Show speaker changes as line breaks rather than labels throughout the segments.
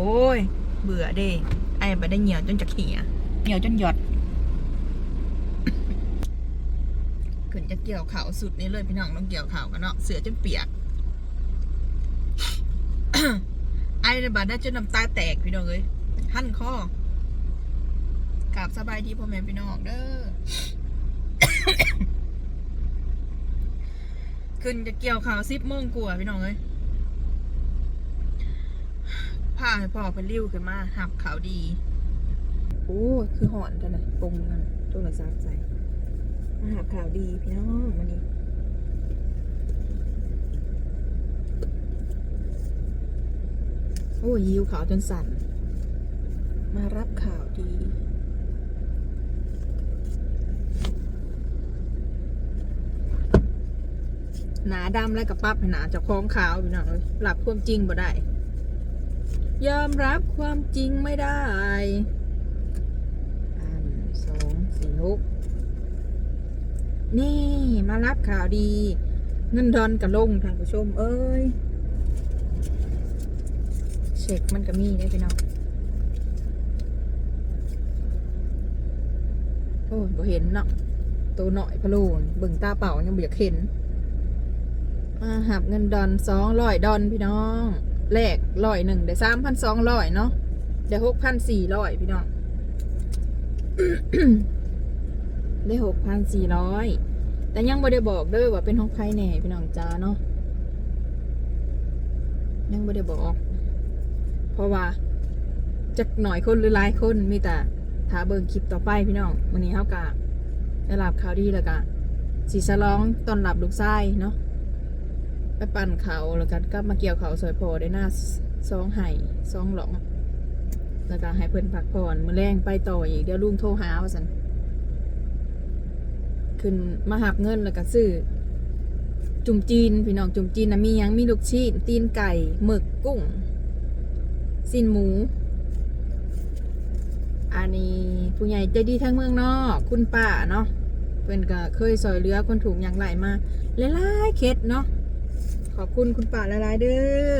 อ้ย เบื่อเด้ไอ้ไปได้เหนียวจนจะเขียเหนียวจนหยดขึ้นจะเกี่ยวเข่าวสุดนี้เลยพี่น้องต้องเกี่ยวเข่าวกันเนาะเสือจนเปียกไอ้ระบาดได้จนน้ำตาแตกพี่น้องเลยหั่นคอกราบสบายดีพ่อแม่พี่น้องเด้อขึ้นจะเกี่ยวข่าวสิบโมงกว่าพี่น้องเลย พาให้พ่อไปริ้วขึ้นมาหับข่าวดี โอ้คือหอนกันนะตรงนั้นโทรศัพท์ใส่มาหับข่าวดีพี่น้องมานี่โอ้ยิวขาวจนสั่น มารับข่าวดี หนาดำแล้วกับปั๊บให้หนาจะคล้องขาวพี่น้องเลยหลับความจริงบ่ได้ ยอมรับความจริงไม่ได้อันสองสี่หกนี่มารับข่าวดี เงินดอนกับลงท่านผู้ชม เอ้ยเช็คมันก็มีได้พี่น้องโอ้ยบ่เห็นเนาะตัวหน่อยพะโลนเบิ่งตาเปล่ายังบ่อยากเห็นมาหับเงินดอนสองร้อยดอนพี่น้อง แลกร้อยหนึ่งได้สามพันสองร้อยเนาะได้หกพันสี่ร้อยพี่น้องได้หกพันสี่ร้อยแต่ยังไม่ได้บอกเด้อว่าเป็นห้องใครแน่พี่น้องจ้าเนาะยังไม่ได้บอก เพราะว่าจะหน่อยคนหรือหลายคนมีแต่ถ้าเบิงคลิปต่อไปพี่น้องวันนี้เขากะได้รับข่าวดีแล้วกะสีสลองตอนหลับลูกไส้เนาะ ไปปั่นเขาแล้วกันก็มาเกี่ยวเขาสวยพอได้หน้าซองไห่ซองหลองแล้วก็ให้เพิ่อนพักผ่อนมือแรงไปต่ออีกเดี๋ยวลุงโทรหาว่าสันขึ้นมาหับเงินแล้วก็ซื้อจุ่มจีนพี่น้องจุ่มจีนนะมียังมีลูกชิ้นตีนไก่หมึกกุ้งสินหมู อันนี้ผู้ใหญ่ใจดีทั้งเมืองนอก คุณป้าเนาะเพิ่นก็เคยซอยเหลือคนถูกอย่างไรมาหลายๆเคสเนาะ ขอบคุณคุณป่าหลายเด้อ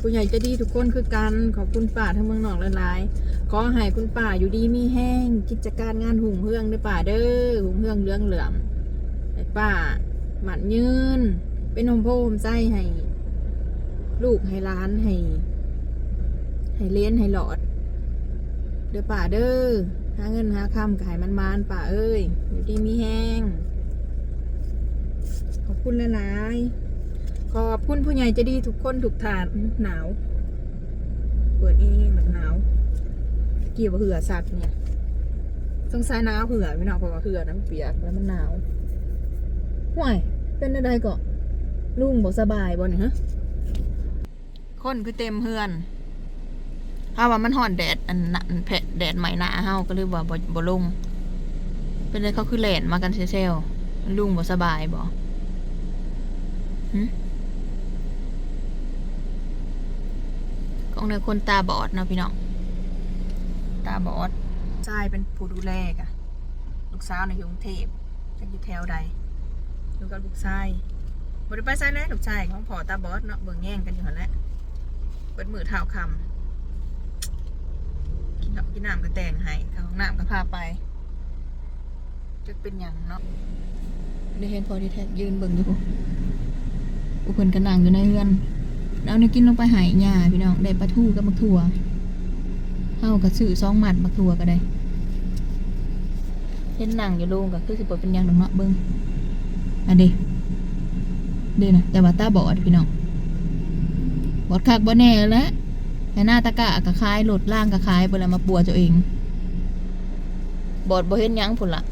ผู้ใหญ่จะดีทุกคนคือกัน ขอบคุณป่าทั้งเมืองหนอกหลายขอให้คุณป่าอยู่ดีมีแห้งกิจการงานหุ่งเฮืองเด้อป่าเด้อหุ่งเฮืองเรื่องเหลื่อมให้ป่าหมันยืน เป็นหมโพหมใจให้ ลูกให้ร้านให้ ให้เลี้ยนให้หลอด เด้อป่าเด้อหาเงินหาคำก็ให้มันมานป่าเอ้ย อยู่ดีมีแห้งขอบคุณหลาย ขอบคุณผู้ใหญ่จะดีทุกคนทุกทานหนาว เปิดเองมันหนาว เกี่ยวกับเหือสัตว์เนี่ยสงสัยหนาวเหือไม่หนาวเพราะว่าเหือน้ำเปียกแล้วมันหนาวห่วยเป็นอะไรก็ลุงบอกสบายบ่เนี่ยฮะคนคือเต็มเฮือนถ้าว่ามันห่อนแดดอันนันแผดแดดใหม่หนาเฮาก็เลยว่าบ่บ่ลง เป็นเลยเขาคือแหลนมากันเซลลุงบ่สบายบ่ กองในคนตาบอดเนาะพี่น้อง ตาบอดชายเป็นผู้ดูแลกะลูกสาวในกรุงเทพจะอยู่แถวใดอยู่กับลูกชายบริไปไซแล้วลูกชายของพ่อตาบอดเนาะเบิ่งแย่งกันอยู่หันแหละเปิดมือเท้าคำกินดอกกินน้ำก็แต่งให้เข้าห้องน้ำก็พาไปจะเป็นอย่างเนาะได้เห็นพอที่แท้ยืนเบิ่งอยู่อุเพิ่นกระนังอยู่ในเรือน แล้วนี่กินลงไปหายหญ้าพี่น้องได้ปลาทูกับมักถั่วเฮาก็ซื้อซองหมัดมักถั่วก็ได้เห็นหนังอยู่โรงก็คือสิบเป็นยังดอกเนาะเบิ่งอันเดเดนะแต่ว่าตาบอดพี่น้องบอดคักบ่แน่แล้วและแต่หน้าตะกะก็คายรถล่างก็คายเพิ่นแล้วมาปัวเจ้าเอง บอดบ่เห็นยังพุ่นละ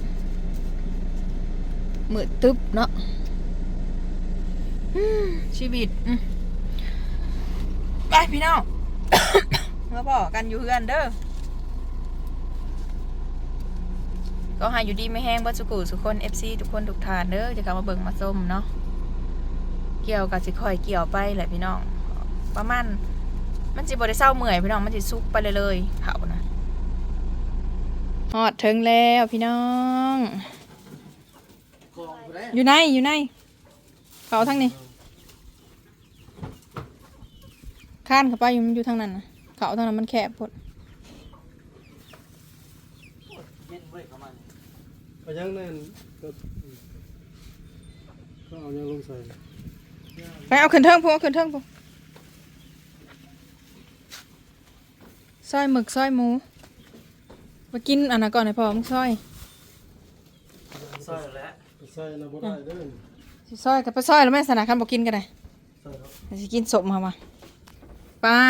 มืดตึ๊บเนาะชีวิตอื พี่น้อง มาบอกกันอยู่เพื่อนเด้อ ก็หาอยู่ดีไม่แห้งเบัสุกุสุกคน FC ทุกคนทุกทานเด้อจะกลับมาเบิ่งมาส้มเนาะ เกี่ยวกับสิคอยเกี่ยวไปแหละพี่น้อง ประมาณมันสิบ่ได้เศร้าเมื่อยพี่น้องมันสิซุกไปเลยเลยเขานะฮอดถึงแล้วพี่น้อง อยู่ไหนอยู่ไหนเขาทั้งนี้ ข้านเข้าไปอยู่มันอยู่ทางนั้นนะ
เขาเท่านั้นมันแคบพด
เย็นเว้ยประมาณนี้
ไปยังนั่นก็ก็เอายังลงใส่
ไปเอาขึ้นเทิงพวกเอาขึ้นเทิงพวกซอยหมึกซอยหมูมากินอันนั้นก่อนให้พอมึงซอย
ซอยแล้ว
ไปใส่นะบ่ได้เด้อ
สิซอยกับไปซอยแล้วแม่สนาคันบอกกินกันได้
ใส่ครับ
เดี๋ยวสิกินสมมามา ปลา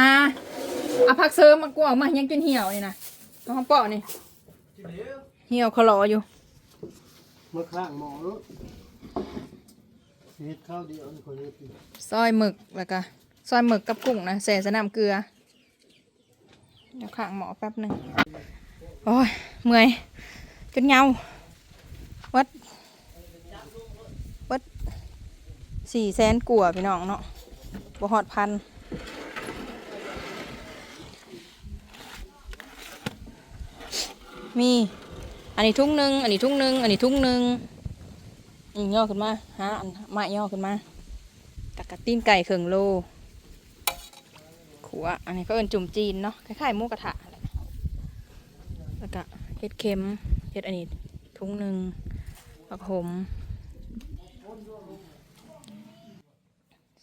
เอาผักเสริมมากวางมายังกินเหี่ยวนี่นะเอาข้างเปาะนี่
ทีเดียว
เหี่ยวเขาหลออยู่
มาข้างหมอเนาะเฮ็ดข้าวเดียวนี่คนนี้กิน
ซอยหมึกแล้วก็ซอยหมึกกับกุ้งนะใส่สนามเกลือเดี๋ยวข้างหมอแป๊บหนึ่งโอ้ยเมื่อยจนเหงาวัดวัดสี่แสนกว่าพี่น้องเนาะบ่หอดพัน มี อันนี้ทุ่งหนึ่งอันนี้ทุ่งหนึ่งอันนี้ทุ่งหนึ่งอืมย่อขึ้นมาฮะอันไม้ย่อขึ้นมาตะกะตีนไก่เขิงโลขัวอันนี้ก็เอินจุ่มจีนเนาะคล้ายๆหมูกระทะและแล้วก็เห็ดเค็มเห็ดอันนี้ทุ่งหนึ่งผักหม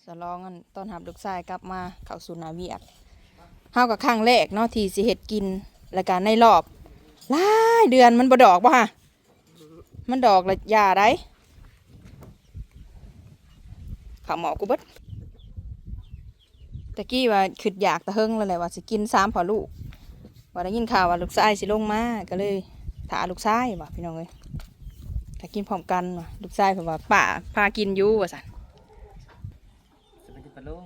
สลองอันตอนหับลูกชายกลับมาเข้าสู่นาเวียกเฮากับครั้งแรกเนาะที่สิเห็ดกิน แล้วก็ในรอบ หลายเดือนมันบ่ดอกบ่ฮะมันดอกและยาได้ข้าวหมอกูเบิดตะกี้ว่าขึ้นอยากตะเฮิงแล้วแหละว่าสิกินสามพอลูกว่าได้ยินข่าวว่าลูกชายสิลงมาก็เลยถาลูกชายว่ะพี่น้องเอ้ยถ้ากินพร้อมกันว่ะลูกชายเพิ่นว่าป้าพากินอยู่ว่าซั่น
จะเป็นที่ปลาลุง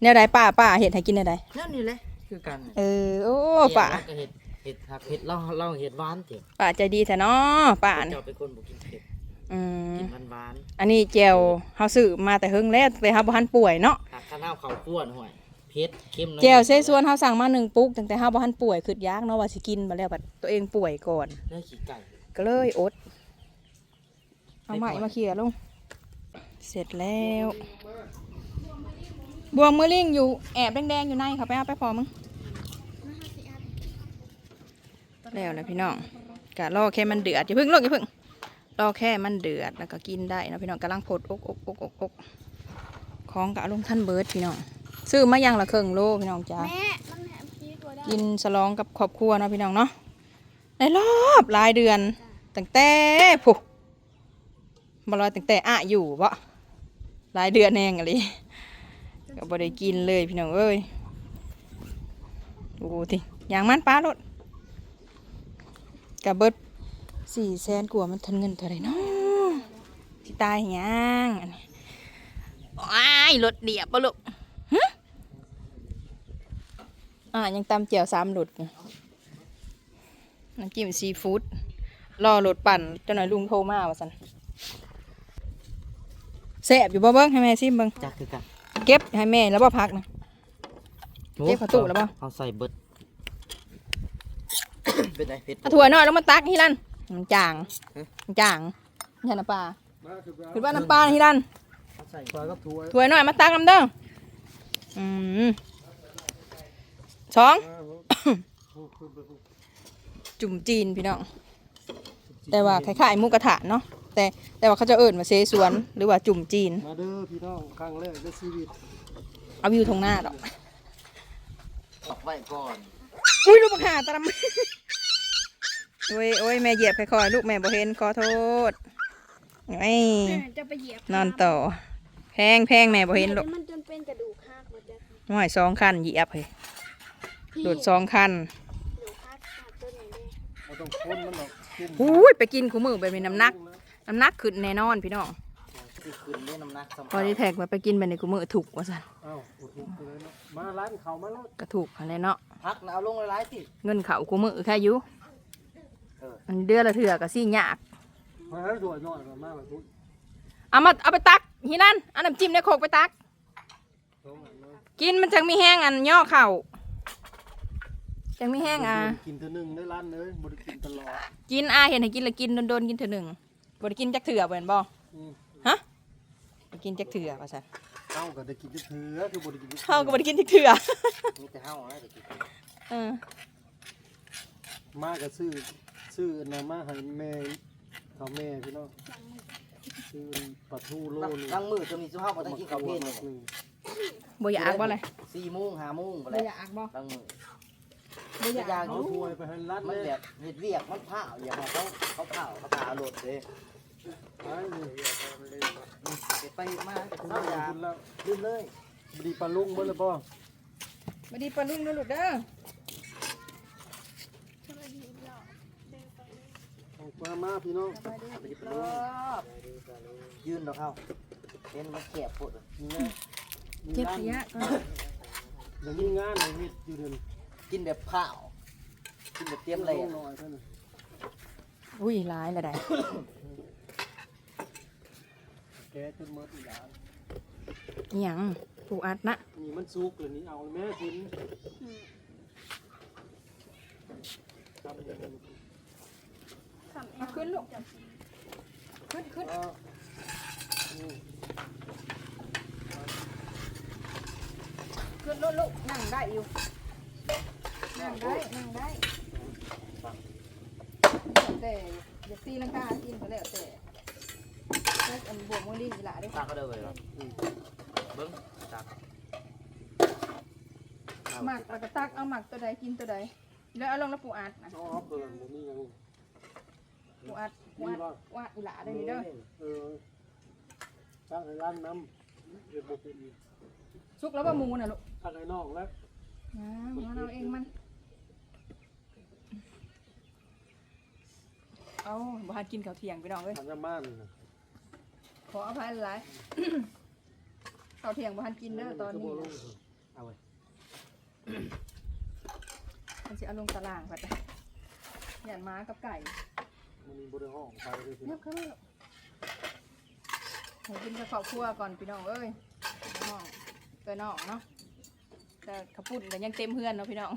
แนวใดป้าป้าเฮ็ดให้กินแนวใด
นั่นนี่แหละคือกัน
เออ โอ้ป้า
เห็ด เห็ดผักเห็ดเล่าเล่าเห็ดหวานเถอะ
ป้าใจดีแท้เนาะป้านี่
เจ้าเป็นคนบ่กินเผ็ด
อืม
กินหวานหวาน
อันนี้แจวเฮาซื้อมาแต่เฮิงแล้วแต่เฮาบ่ทันป่วยเนาะ
ๆผักข้าวหน้าข้าวคั่วห่วยเผ็ดเค็มหน่อย
แจวเซซวนเฮาสั่งมาหนึ่งปุ๊กตั้งแต่เฮาบ่ทันป่วยคืดยากเนาะว่าสิกินบัดแล้วบัดตัวเองป่วยก่อน
เนื้อขี้ไก่
ก็เลยอดเอาใหม่มาเขี่ยลง เสร็จแล้ว บวงมือลิงอยู่แอบแดงๆอยู่ในค่ะไปเอาไปพอมึง แล้วนะพี่น้องกะรอแค่มันเดือดอย่าเพึ่งลกอย่าเพึ่งรอแค่มันเดือดแล้วก็กินได้นะพี่น้องกำลังพดอกอกอกอกอกของกะลงท่านเบิร์ดพี่น้องซื้อมาอย่างละครึ่งโลพี่น้องจ้า
แม่มันแถมพีกว่าได้
กินฉลองกับครอบครัวเนาะพี่น้องเนาะในรอบหลายเดือนตั้งแต่ผู้บรอยตั้งแต่อะอยู่บ่หลายเดือนแน่งอะไรก็บ่ได้กินเลยพี่น้องเอ้ยโอ้โหทีอย่างมันป้ารถ กับเบิดสี่แสนกว่ามันทันเงินเท่าไหรเนาะที่ตายหยังอันนี้ว้ายรถเดียบปะลูกอ่ายังตำเจียวสามหลุดอยู่น้ำจิ้มซีฟู้ดรอรถปั่นเจ้าหน่อยลุงโทรมาว่าสันแซ่บอยู่บ่เบิ้งให้แม่ซิมเบิ้ง
จักคือกัน
เก็บให้แม่แล้วบ่พักนะเก็บเข้าตู้แล้วบ่
เอาใส่เบิด เป็นไงเผ็ด
เอาถั่วหน่อยแล้วมาตักที่นั่นมันจาง
ฮะ
มันจางอย่าน้ำปลา
มาคือว่า
คือว่าน้ำปลาที่นั่น
เอาใส่
ปลากับถ้วย
ถั่วหน่อยมาตักน้ำเด้ออืมสอง
มาโอ้คือแบบ
จุ่มจีนพี่น้องแต่ว่าคล้ายๆหมูกระทะเนาะแต่แต่ว่าเขาจะเอิ้นว่าเซสวนหรือว่าจุ่มจีน
มาเด้อพี่น้องครั้งแรกในชีวิต
เอาวิวทงหน้าดอก
ตอกไว้ก่อน
อุ้ยลูกบักหาตะลำ โอ้ยโอ้ยแม่เหยียบค่อยๆลูกแม่บ่เห็นขอโทษไอ้
แม่จะไปเหยียบ
นอนต่อ แพงแพงแม่บ่เห็นลูก
มันจนเป็นกระดูกหักหมดเลยค่ะ
หน่อยสองคันเหยียบเลย
พี่
โดดสองคัน
กระดูกหักขาดตัวไหนเลย
เราต้องค้นมันหรอกจุ่ม
อุ้ยไปกินคู่มือไปมีน้ำหนักน้ำหนักขึ้นแน่นอนพี่น้อง
คือคืนเล่นน้ำหนักสำ
พอดีแท็กมาไปกินไปในคู่มือถูกว่าสัน
เอ้าอุดหนุนไปเลยเนาะมาร้านเขามาแล้ว
ก็ถูกอะไรเนาะ
พักนะเอาลงหลายๆติ
เงินเขาคู่มือแค่อยู่
เออ
อันเดือนละเถื่อก็สี่ยาก
มาให้ด้วยหน่อยมาแบบนี้
เอามาเอาไปตักที่นั่นเอาน้ำจิ้มในโคกไปตัก
สองอันเลย
กินมันจังมีแห้งอันย่อเข่าจังมีแห้งอะ
กินเท่านึงได้ร้านเลยบ่ได้กินตลอด
กินอาเห็นให้กินและกินโดนๆกินเถอะหนึ่งบ่ได้กินจักเถื่อเบิ่นบ่
อืม
ฮะบ่กินจักเถื่อว่าซั่น
เข้าก็ได้กินจะเถือคือบริกินจะ
เฮาก็บ่ได้กินที่เถื่อ
มีแต่เฮาแล้วแต่กิน
เออ
มาก็ซื้อ ซื้ออนนามาให้แม่เขาแม่พี่น้องซื้อปลาทูโลนึง
ลังมือจะมีสุภาพบ่ต้องกินข้าวเพลนเลย
หนึ่ง
บ่อยากบ่เลย
4โมง5โมงบ่
บ่
แล้ว
อยากบ่
ลังมือ
บ่อยาก
อยาก
เอา
อยู่
ถ้วยไปให้ร้าน
มัน
แม่
แบบเฮ็ดเวียกมันผ้าอย่างไรเขาเขาเผาเขาผ่ารถเด้
ไปเลย
เก็บไปเฮ็ดมาแต่
คุณ
เศร้า
เอา
ยา
คุณแล้ว
ลืมเลย
บดีปลาลุงเบิ่เลยบ่
บ่ดีปลาลุงเด้อลูกเด้อ
สวัสดีหล่อเดินไปเลย
เอาปลามาพี่น้อง
สบายดี
ไปดิบ
ร
ลู
อกบ
ยืนดอกเอาเห็นมันแคบโพดอะ
นี่นะมี
เก็บ
ร้าน
ขยะก่อน
อย่างนี้งานในมิดอยู่เดือน
กินแบบข้าวกินแบบเตรียมเลย
ล
อะ
งหน่อยเท่านั้น
อุ้ยหลายละได้
แกจนหมดอีกอย่าง
อิหยังปูอัดนะ
นี่มันสุกเลยนี่เอาแม่กิน
อืม
ทำอย่างนี้
ทำ เอง
เอาขึ้นลูก ขึ้นขึ้น
เอานี่
ขึ้นลูกลูกนั่งได้อยู่ นั่งได้ นั่งได้แต่อย่าตีลังกากินก็แล้วแต่แล้วอันบวกมือลิ้นอีหล่ะเด้อ
ตาก็เด้อเลยเหรอ
อืม
เบิ้งตา
หมักแล้วก็ตักเอาหมักตัวใดกินตัวใด แล้วเอาลงแล้วปูอัดนะ
เอาออฟตัวนั้นบ่มีหยัง
ปูอัดปูอัดปูอัดอีหล่ะได้อนี่เด้อ
เออตั้งให้ร้านน้ำเดี๋ยวบ่เป็นอีก
สุกแล้วว่าหมูน่ะลูก
ตั้งให้น้องแล้ว
อ่ามันเอาเองมัน เอาบ่ทันกินข้าวเที่ยงพี่น้องเอ้ย
ทางน้ำมันน่ะ
ขออภัยหลายข้าวเที่ยงบ่ทันกินเด้อตอนนี้
ก็บ่ล
นะ
ง
เอาไว้
มันสิเอาลงตารางบัดนี้หยันม้ากับไก่
มันมีบ่ได้ห้องไปเลยพี่
เนียบเข้ามาลูกให้กินกับครอบครัวก่อนพี่น้องเอ้ยน้องเกินน้องเนาะแต่ขาวปุ่นก็ยังเต็มเพื่อนเนาะพี่น้อง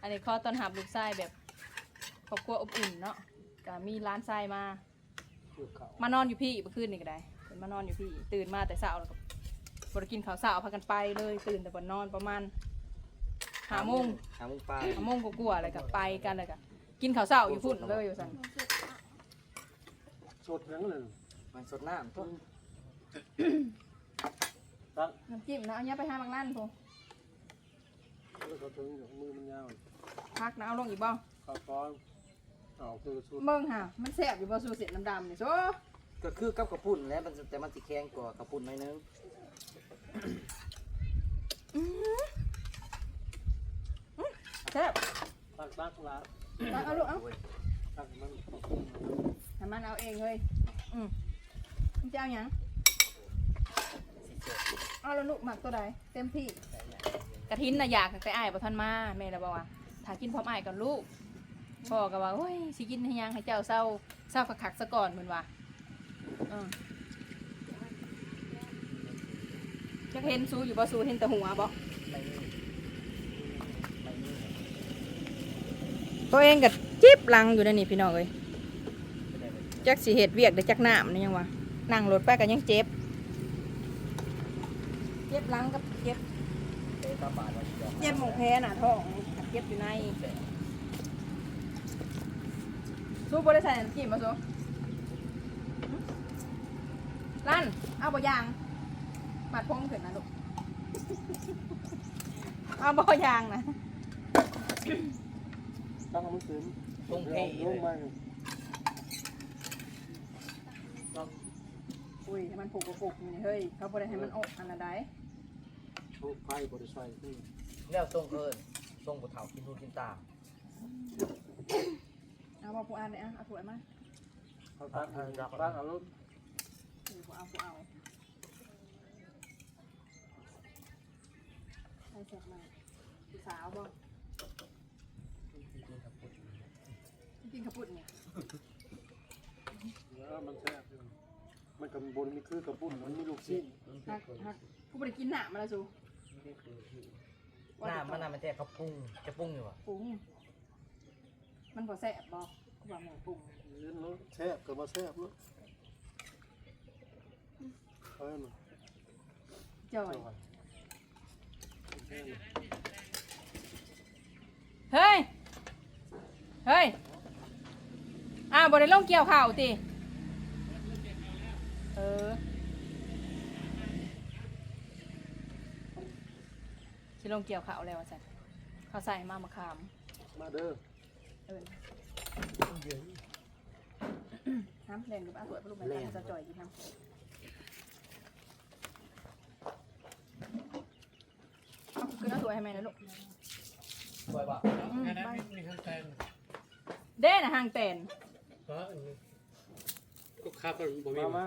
อันนี้ข้อต้อนรับลูกชายแบบครอบครัวอบอุ่นเนาะก็มีร้านทรายมา
เกี่ยวเขา
มานอนอยู่พี่เมื่อคืนนี่ก็ได้เป็นมานอนอยู่พี่ ตื่นมาแต่เช้าแล้วก็บริกินข้าวเช้าพากันไปเลย ตื่นแต่บนนอนประมาณหาโมง
หาโมงปลาย
หาโมงกลัวาๆเลยก็ไปกันเลยก็ กินข้าวเช้าอยู่พุ่นเลยอยู่สัน
มันสุดอะ
สดหยังเลย
มันสดน้ำต้น
ตั้ง
น้ำจิ้มนะเอาเนี้ยไปห้าบางนั่นพง
แล้วก็ถึงอย่างมือมันยาว
พักนะเอาลงอีกบ้าง
ข้าวก้อนเอาคือสุด
เบิ่งค่ะมันแซ่บอยู่บ่สูเสียดำๆนี่โซ
ก็คือกับกระปุ่นแหล้วมันแต่มันสิแข็งกว่ากระปุ่นหน่อยนึง
แซ่บ
ตักตักละ
เอาเอาลูกเอา
ตักมัน
ให้มันเอาเองเลยอืมมันจะเอาหยังเอาแล้วลูกหมักตัวใดเต็มที่กระทินน่ะอยากไปอ้ายบ่ทันมาแม่เลยบอกว่าถ้ากินพร้อมอ้ายก่อนลูกพ่อก็ว่าโอ้ยสิกินให้ยังให้เจ้าเศร้าเศร้าคักๆซะก่อนเพิ่นว่าเออจะเห็นซูอยู่บ่ซูเห็นแต่หัวบ่
ไม่มีไม่มี
ตัวเองก็จิบลังอยู่ในนี่พี่น้องเอ้ยจักสิเฮ็ดเวียกได้จักหน้ำนี่ยังวะนั่งรถไปก็ยังเจ็บ เจ็บลังกับเจ็บ
เจ็
บหมองแพ้น่ะท้องเจ็บอยู่ในสู้บ่ได้ใส่น้ำจิ้มาสู้ลั่นเอาบ่ยางมัดพงขึ้นนะลูกเอาบ่ยางนะ
ตั้งมันถึง
ตรงเพ
ล
เล
งมา
อุ้ยให้มันผูกกระปุกนี่เฮ้ยเขาบ่ได้ให้มันอกอันนั้นใด
ทุกไฟบริษัทที่
แล้วทรงเอิญทรงผู้เฒ่ากินดูกินตาม
เอาบ่ผู้อ่านเลยอะเอาถ้วยมา
เขาตั้งตั้งเอารถ
ผู้เอาผู้เอาใส่เสร็จมาสาวบ่กิ นข้าวปุ้นเนี่ย
แล้วมันแซ่บอยู่มันกับบนมีคือกระปุ่นมันมีลูกชิ้น
ฮักฮักกูไม่ได้กินหนามมาแล้วสู
หน้ามันน่ะมันแท้เขาปรุงจะปรุงอยู่อะ
ปรุงมันพอแซ่บบอกกูบอกหมูปรุง
เล่นรถแซ่บก็มาแซ่บรถเอาให้มัน
จอยเฮ้ย เฮ้ย อ้าวบริลงเกี่ยวข่าวติเออสิลงเกี่ยวข่าวแล้วจ้ะเขาใส่มามะขาม
มาเด้อ
เออน้ำแดงหรือเปล่าสวยปลูกแม่ตาจะจ่อยกินน้ำเอาคือน้าสวยให้แม่นะลูก
สวยปะ
อืม
อันนั้น
ไป
มีข้างแตน
เด้นะห่างแตน
เพราะอันนี้ก็ข้าวก็บ่มี
มามา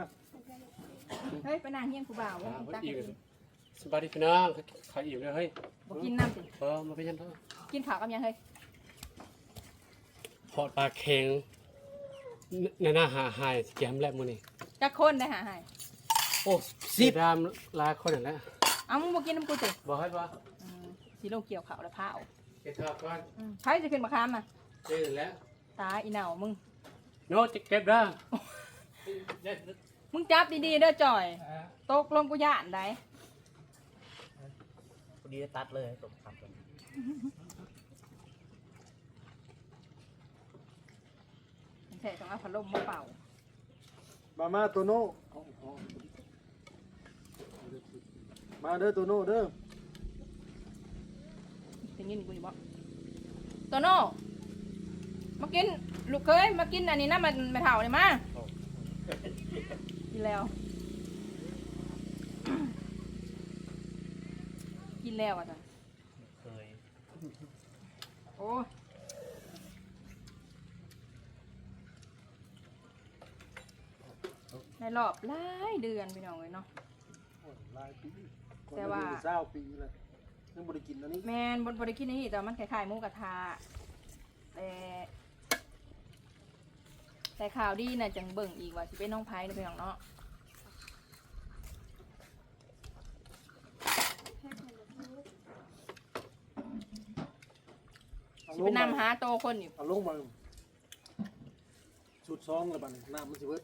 เฮ้ยไปนางเฮียงกูบ่าว
อ่า
ตัก
อีกสบายดีพี่น้องขายอิ่มเลยเฮ้ย
บอกกินน้ำสิ
เออมาเป็นยังไง
กินข้าวกับยังเฮ้ย
พอดปลาเค็งในหน้าหาหายแกมแลบมือนี่
จะคนได้หาให้
โอ้สิบดามลายคนนั่นแหละ
เอามึงบอกกินน้ำกูสิ
บอกให้ป่ะ
อืมสีโลกเกี่ยวข้าวแล้วพร้าว
เก็บทอดก่อน
อืมใครจะขึ้นมาค้ามอะ
เจอแล้ว
ตายอีเหน่ามึง
โนจะเก็บได้
มึงจับดีๆเด้อจ่อยตกลงกูย่านได้
พอดีตัดเลยตกครับ
ใส่ต้องเอาพัดลมมาเป่า
มามาโตโน่มาเด้อโตโน่เด้อ
เป็นยินกูอยู่บ่โตโน่ มากินลูกเคยมากินอันนี้นะมันมาเท่าเลยมากินแล้ว กินแล้วอะจ้ะ
เคย
โอ้ยในรอบหลายเดือนพี่น้องเลยเนาะ
โอ้ยหลายปี
แต่ว่า
เศร้าปีเลยยังบ่ได้กินอันนี้
แมนบนบริกินนี่แต่มันคล้ายๆหมูกระทะแต่ แต่ข่าวดีน่ะจังเบิ่งอีกว่าสิเป็นน้องไผ่นะพี่น้องเนาะ
เอา
สิ
ล
เป็
ง
น
มา
นำหาโตคนอยู่
เอาลงมาสุดซองแล้วบัดนี้น้ำมันสิเบิด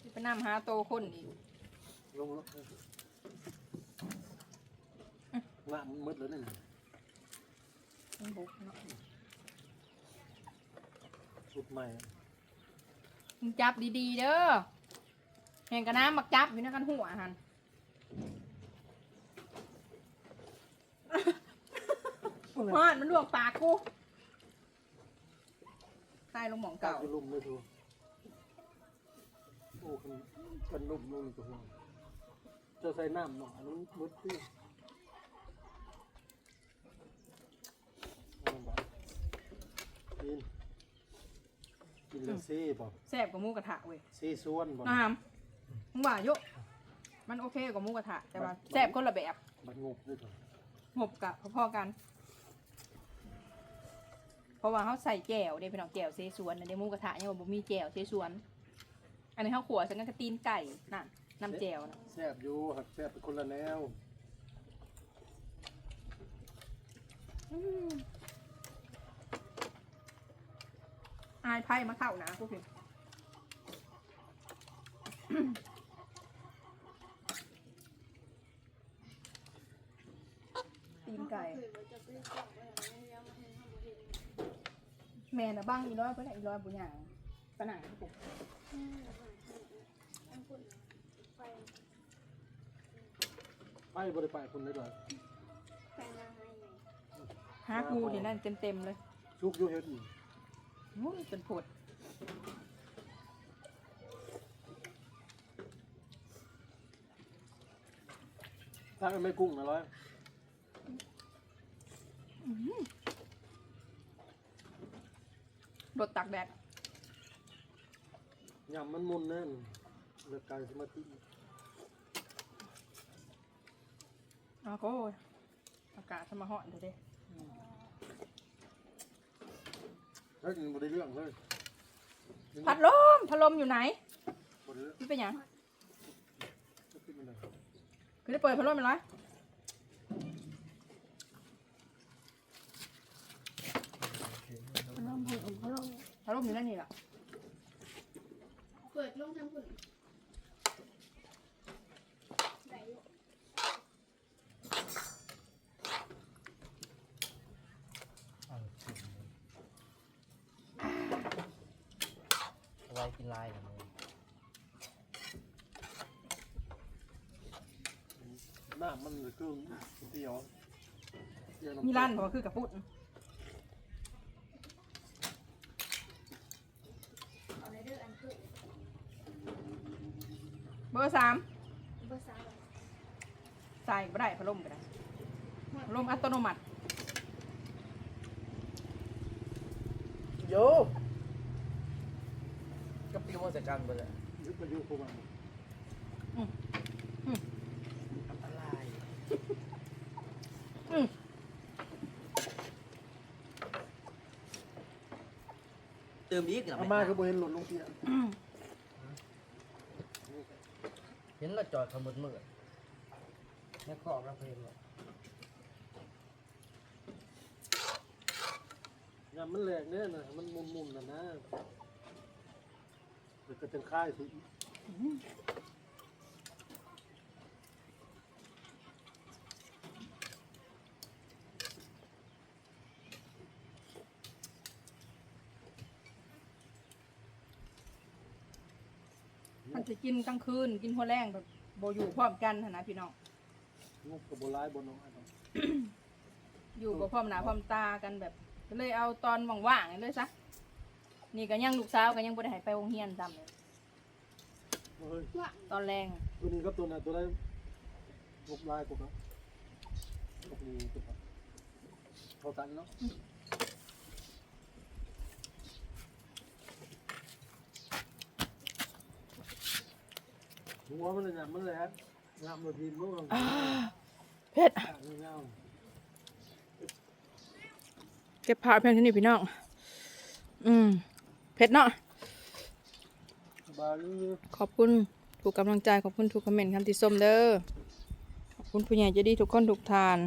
สิเป็นนำหาโตคนอีก
ลงแล้วน้ำมันหมดแล้วนี่
มันบุกเนาะ
สุดใหม่
มึงจับดีๆเด้อแห่งกระน้ำมักจับอยู่ในกันหัวหันฮอดมันลวกปากกูใต้ลงหมอง
เก่า
เก่า
จะลุ่มไม่ถูกโอ้คันกันลุ่มลุ่มก็ห่วงจะใส่น้ำหน่อยอันนี้มืดที่เอาบัด กินกินแล้วเซ่บ่
แซ่บกว่าหมูกระทะเว้ย
เซ่ส่วนบ่
น้ำมึงว่าโยมันโอเคกว่าหมูกระทะแต่ว่าแซ่บคนละแบบ
บัดงบด้วยเถอะ
หบกับพอๆกัน เพราะว่าเขาใส่แจ่วเด้พี่น้องแจ่วเซซวนนะเด้หมูกระทะเนี่ยว่าบ่มีแจ่วเซซวน อันนี้เขาขัวฉันก็ตีนไก่น่ะน้ำแจ่วนะ
แซ่บอยู่หักแซ่บเป็นคนละแนว
อืมอายไพ่มาเข้านะกูพี่ตีนไก่
คือว่าจะไปกล่องไว้ให้แม่เอามาให้ทำเห็น
แม่น่ะบ้างอีร้อยเพื่อนอีร้อยบุญอย่างปะหนังกู
อืมอันคุณไป
ไปบริไปคนได้ด้วย
ไปมาให้ไง
ฮากูเดี๋ยวนั่นเต็มเต็มๆเลย
ชุกอยู่เฮ็ดอีก
มุ้ยเป็นผด
ถ้าไม่กุ้งนะร้อย
รถตักแดด
ยำมันมุนแน่นเลือกกายสมาธิ
อ้าวโอ้ยอากาศสมาหอนเดี๋ยวเด้
เฮ้ยบ่ได้เรื่องเลย
พัดลมพัดลมอยู่ไหน
บ่ได้เรื่อง
นี่เป็นหยัง
จะขึ้นมาได้
คือได้เปิดพัดลมเป็นไรพัดลมอยู่นั่นนี่แหละ
เปิดลงทำหุ่นไหนอยู่
เอากินเลย เอาไว้กินลายกันเลย
หน้ามันเลยครึ่งเดียวเดี๋ยวำ
มีร้านบอกว่าคือกระปุก
เอาในเด้ออันคือ
เบอร์สาม
เบอร์สาม
ใส่ก็ได้พัดลมก็ได้พัดลมอัตโนมัติ
โย ก็ปิวใส่กันไปเลย
ยึดมาอยู่พวกมัน
อันตราย
อืม
เติมอีกเหรอ
อามาก็บ่เห็นหล่นลงเตียง
อืม
เห็นเราจอดขมุดมืดแล้วก็ออกรับเพลงเลย
ยามมันแหลกเนี่ยนะมันมุมๆนะนะ เดี๋ยวก็จะค่ายสิ
มันจะกินกลางคืนกินหัวแรงแบบโบอยู่พร้อมกันหั้นนะพี่น้อง
งบกับโบราณบนน้อยเนาะ
อยู่บ่พร้อมหน้าพร้อมตากันแบบก็เลยเอาตอนว่างๆนี่เลยซะ นี่ก็ยังลูกสาวก็ยังบ่ได้ให้ไปโรงเรียนซ้ำเลย
เฮ้ย
ตอนแรง
ตัวนี้กับตัวนั้นตัวได้งบลายกว่าครับงบนี้ตัวครับเท่ากันเนาะหัวมันเลยนะมันเลยฮะงามเลยทีมมัน
เผ็ด
เงา
เก็บผ้าเพียงเท่านี้พี่น้อง อืม เผ็ดเนาะขอบคุณทุกกำลังใจขอบคุณทุกคอมเมนต์คำติชมเด้อขอบคุณผู้ใหญ่จะดีทุกคนทุกทาน